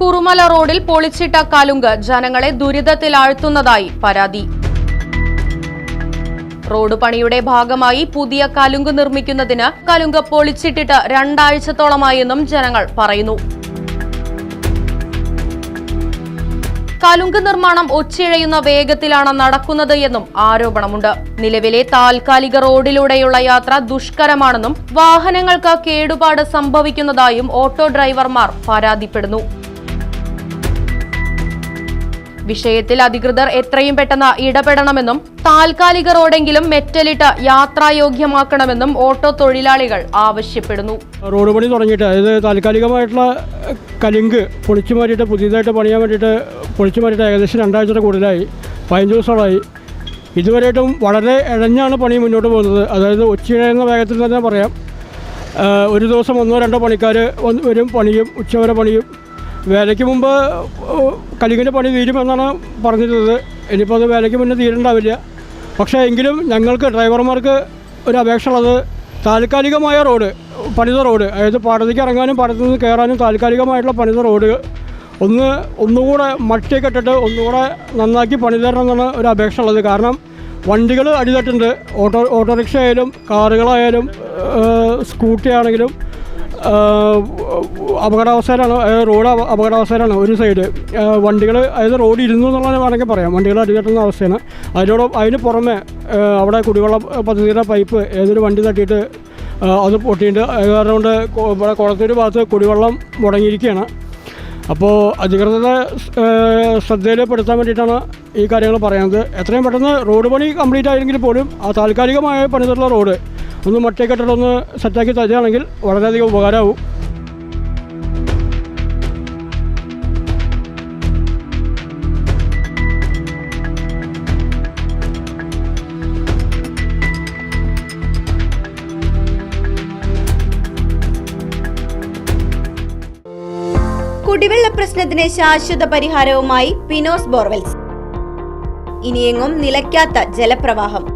Kurumala റോഡിൽ പൊളിച്ചിട്ട കലുങ്ക് ജനങ്ങളെ ദുരിതത്തിലാഴ്ത്തുന്നതായി പരാതി. റോഡ് പണിയുടെ ഭാഗമായി പുതിയ കലുങ്ക് നിർമ്മിക്കുന്നതിന് കലുങ്ക് പൊളിച്ചിട്ടിട്ട് രണ്ടാഴ്ചത്തോളമായെന്നും ജനങ്ങൾ പറയുന്നു. കലുങ്ക് നിർമ്മാണം ഒച്ചിഴയുന്ന വേഗത്തിലാണ് നടക്കുന്നത് എന്നും ആരോപണമുണ്ട്. നിലവിലെ താൽക്കാലിക റോഡിലൂടെയുള്ള യാത്ര ദുഷ്കരമാണെന്നും വാഹനങ്ങൾക്ക് കേടുപാട് സംഭവിക്കുന്നതായും ഓട്ടോ ഡ്രൈവർമാർ പരാതിപ്പെടുന്നു. വിഷയത്തിൽ അധികൃതർ എത്രയും പെട്ടെന്ന് ഇടപെടണമെന്നും താൽക്കാലിക റോഡെങ്കിലും മെറ്റലിട്ട് യാത്രായോഗ്യമാക്കണമെന്നും ഓട്ടോ തൊഴിലാളികൾ ആവശ്യപ്പെടുന്നു. റോഡ് പണി തുടങ്ങിയിട്ട് അതായത് താൽക്കാലികമായിട്ടുള്ള കലിങ്ക് പൊളിച്ചു മാറ്റിയിട്ട് പുതിയതായിട്ട് പണിയാൻ വേണ്ടിയിട്ട് പൊളിച്ചു മാറ്റിയിട്ട് ഏകദേശം രണ്ടാഴ്ചയുടെ കൂടുതലായി പതിനഞ്ച് ദിവസങ്ങളായി. ഇതുവരെയായിട്ടും വളരെ ഇഴഞ്ഞാണ് പണി മുന്നോട്ട് പോകുന്നത്. അതായത് ഉച്ചയിഴയുന്ന വേഗത്തിൽ തന്നെ പറയാം. ഒരു ദിവസം ഒന്നോ രണ്ടോ പണിക്കാർ വരും പണിയും ഉച്ചവരെ പണിയും. വേലയ്ക്ക് മുമ്പ് കലിങ്ങിന്റെ പണി തീരുമെന്നാണ് പറഞ്ഞിരുന്നത്. ഇനിയിപ്പോൾ അത് വേലയ്ക്ക് മുന്നേ തീരണ്ടാവില്ല. പക്ഷേ എങ്കിലും ഞങ്ങൾക്ക് ഡ്രൈവർമാർക്ക് ഒരു അപേക്ഷ ഉള്ളത് താൽക്കാലികമായ റോഡ് പണിത റോഡ് അതായത് പാടത്തേക്ക് ഇറങ്ങാനും പാടത്തു നിന്ന് കയറാനും താൽക്കാലികമായിട്ടുള്ള പണിത റോഡ്. ഒന്ന് ഒന്നുകൂടെ മട്ടി കെട്ടിട്ട് ഒന്നുകൂടെ നന്നാക്കി പണിതരണം എന്നാണ് ഒരു അപേക്ഷ ഉള്ളത്. കാരണം വണ്ടികൾ അടിതട്ടുണ്ട്. ഓട്ടോ ഓട്ടോറിക്ഷ ആയാലും കാറുകളായാലും സ്കൂട്ടി ആണെങ്കിലും അപകടാവസ്ഥയിലാണ് റോഡ് അപ- അപകടാവസ്ഥയിലാണ് ഒരു സൈഡ്. വണ്ടികൾ അതായത് റോഡ് ഇരുന്നു എന്നുള്ളത് വേണമെങ്കിൽ പറയാം. വണ്ടികൾ അടിതട്ടുന്ന അവസ്ഥയാണ്. അതിനോട് അതിന് പുറമെ അവിടെ കുടിവെള്ള പദ്ധതിയുടെ പൈപ്പ് ഏതൊരു വണ്ടി തട്ടിയിട്ട് അത് പൊട്ടിയിട്ട് കാരണം കൊണ്ട് ഇവിടെ കുളത്തൂർ ഭാഗത്ത് കുടിവെള്ളം മുടങ്ങിയിരിക്കുകയാണ്. അപ്പോൾ അധികൃതരെ ഏഹ്, ശ്രദ്ധയിൽപ്പെടുത്താൻ വേണ്ടിയിട്ടാണ് ഈ കാര്യങ്ങൾ പറയുന്നത്. എത്രയും പെട്ടെന്ന് റോഡ് പണി കംപ്ലീറ്റ് ആയെങ്കിൽ പോലും ആ താൽക്കാലികമായ പണിതുള്ള റോഡ് ഒന്ന് മട്ടേക്കെട്ടിട്ടൊന്ന് സെറ്റാക്കി തരികയാണെങ്കിൽ വളരെയധികം ഉപകാരമാവും. കുടിവെള്ള പ്രശ്നത്തിന് ശാശ്വത പരിഹാരവുമായി പിനോസ് ബോർവെൽസ്. ഇനിയെങ്ങും നിലയ്ക്കാത്ത ജലപ്രവാഹം.